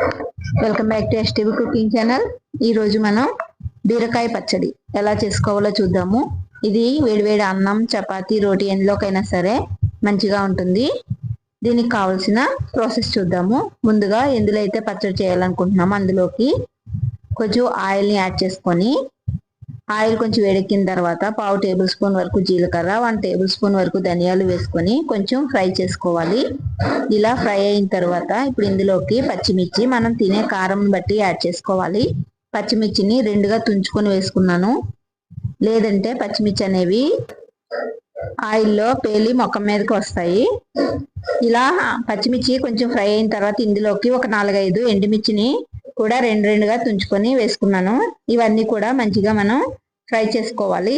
Welcome back to STV cooking channel ఈ రోజు మనం బీరకాయ పచ్చడి ఎలా చేసుకోవాలో చూద్దాము. ఇది వేడివేడి అన్నం చపాతి రోటి ఎందులోకైనా సరే మంచిగా ఉంటుంది. దీనికి కావాల్సిన ప్రాసెస్ చూద్దాము. ముందుగా ఎందులో అయితే పచ్చడి చేయాలనుకుంటున్నామో అందులోకి కొంచెం ఆయిల్ని యాడ్ చేసుకొని ఆయిల్ కొంచెం వేడెక్కిన తర్వాత పావు టేబుల్ స్పూన్ వరకు జీలకర్ర వన్ టేబుల్ స్పూన్ వరకు ధనియాలు వేసుకొని కొంచెం ఫ్రై చేసుకోవాలి. ఇలా ఫ్రై అయిన తర్వాత ఇప్పుడు ఇందులోకి పచ్చిమిర్చి మనం తినే కారం బట్టి యాడ్ చేసుకోవాలి. పచ్చిమిర్చిని రెండుగా తుంచుకొని వేసుకున్నాను. లేదంటే పచ్చిమిర్చి అనేవి ఆయిల్లో పేలి మొక్క మీదకి వస్తాయి. ఇలా పచ్చిమిర్చి కొంచెం ఫ్రై అయిన తర్వాత ఇందులోకి ఒక నాలుగైదు ఎండుమిర్చిని కూడా రెండు రెండుగా తుంచుకొని వేసుకున్నాను. ఇవన్నీ కూడా మంచిగా మనం ఫ్రై చేసుకోవాలి.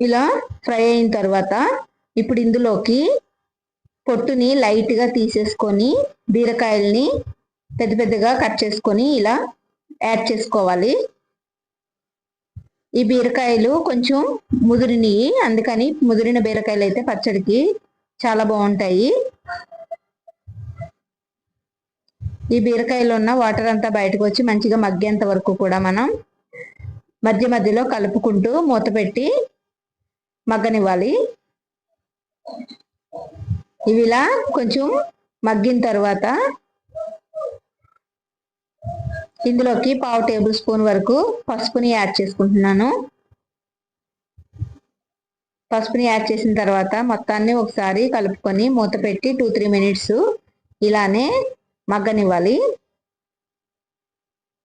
ఇలా ఫ్రై అయిన తర్వాత ఇప్పుడు ఇందులోకి పొట్టుని లైట్గా తీసేసుకొని బీరకాయల్ని పెద్ద పెద్దగా కట్ చేసుకొని ఇలా యాడ్ చేసుకోవాలి. ఈ బీరకాయలు కొంచెం ముదిరినవి అందుకని ముదిరిన బీరకాయలు అయితే పచ్చడికి చాలా బాగుంటాయి. ఈ బీరకాయలో ఉన్న వాటర్ అంతా బయటకు వచ్చి మంచిగా మగ్గేంత వరకు కూడా మనం మధ్య మధ్యలో కలుపుకుంటూ మూత పెట్టి మగ్గనివ్వాలి. ఇవి ఇలా కొంచెం మగ్గిన తర్వాత ఇందులోకి పావు టేబుల్ స్పూన్ వరకు పసుపుని యాడ్ చేసుకుంటున్నాను. పసుపుని యాడ్ చేసిన తర్వాత మొత్తాన్ని ఒకసారి కలుపుకొని మూత పెట్టి టూ త్రీ మినిట్స్ ఇలానే మగ్గనివ్వాలి.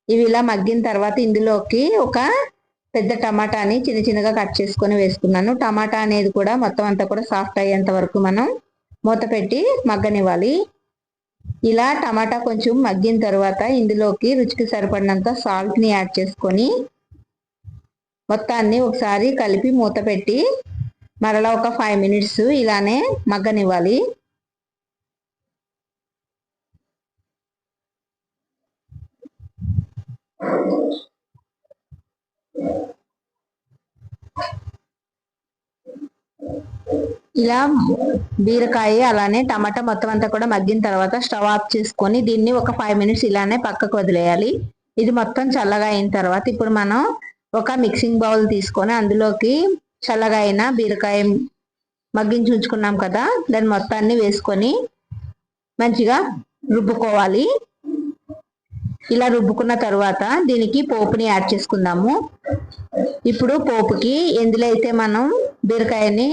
ఇవి ఇలా మగ్గిన తర్వాత ఇందులోకి ఒక పెద్ద టమాటాని చిన్న చిన్నగా కట్ చేసుకొని వేసుకున్నాను. టమాటా అనేది కూడా మొత్తం అంతా కూడా సాఫ్ట్ అయ్యేంత వరకు మనం మూత పెట్టి మగ్గనివ్వాలి. ఇలా టమాటా కొంచెం మగ్గిన తర్వాత ఇందులోకి రుచికి సరిపడినంత సాల్ట్ని యాడ్ చేసుకొని మొత్తాన్ని ఒకసారి కలిపి మూత పెట్టి మరలా ఒక ఫైవ్ మినిట్స్ ఇలానే మగ్గనివ్వాలి. ఇలా బీరకాయ అలానే టమాటా మొత్తం అంతా కూడా మగ్గిన తర్వాత స్టవ్ ఆఫ్ చేసుకొని దీన్ని ఒక ఫైవ్ మినిట్స్ ఇలానే పక్కకు వదిలేయాలి. ఇది మొత్తం చల్లగా అయిన తర్వాత ఇప్పుడు మనం ఒక మిక్సింగ్ బౌల్ తీసుకొని అందులోకి చల్లగా అయిన బీరకాయ మగ్గించి ఉంచుకున్నాం కదా దాన్ని మొత్తాన్ని వేసుకొని మంచిగా రుబ్బుకోవాలి. ఇలా రుబ్బుకున్న తర్వాత దీనికి పోపుని యాడ్ చేసుకుందాము. ఇప్పుడు పోపుకి ఎందులో అయితే మనం బీరకాయని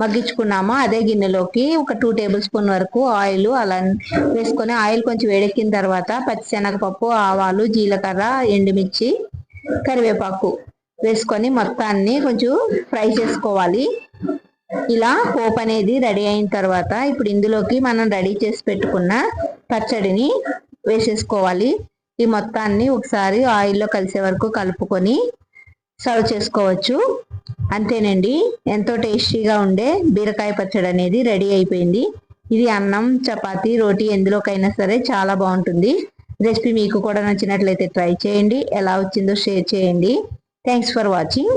మగ్గించుకున్నామో అదే గిన్నెలోకి ఒక టూ టేబుల్ స్పూన్ వరకు ఆయిల్ అలా వేసుకొని ఆయిల్ కొంచెం వేడెక్కిన తర్వాత పచ్చిశనగపప్పు ఆవాలు జీలకర్ర ఎండుమిర్చి కరివేపాకు వేసుకొని మొత్తాన్ని కొంచెం ఫ్రై చేసుకోవాలి. ఇలా పోపు అనేది రెడీ అయిన తర్వాత ఇప్పుడు ఇందులోకి మనం రెడీ చేసి పెట్టుకున్న పచ్చడిని వేసేసుకోవాలి. ఈ మొత్తాన్ని ఒకసారి ఆయిల్లో కలిసే వరకు కలుపుకొని సర్వ్ చేసుకోవచ్చు. అంతేనండి. ఎంతో టేస్టీగా ఉండే బీరకాయ పచ్చడి అనేది రెడీ అయిపోయింది. ఇది అన్నం చపాతి రోటీ ఎందులోకైనా సరే చాలా బాగుంటుంది. రెసిపీ మీకు కూడా నచ్చినట్లయితే ట్రై చేయండి. ఎలా వచ్చిందో షేర్ చేయండి. Thanks for watching.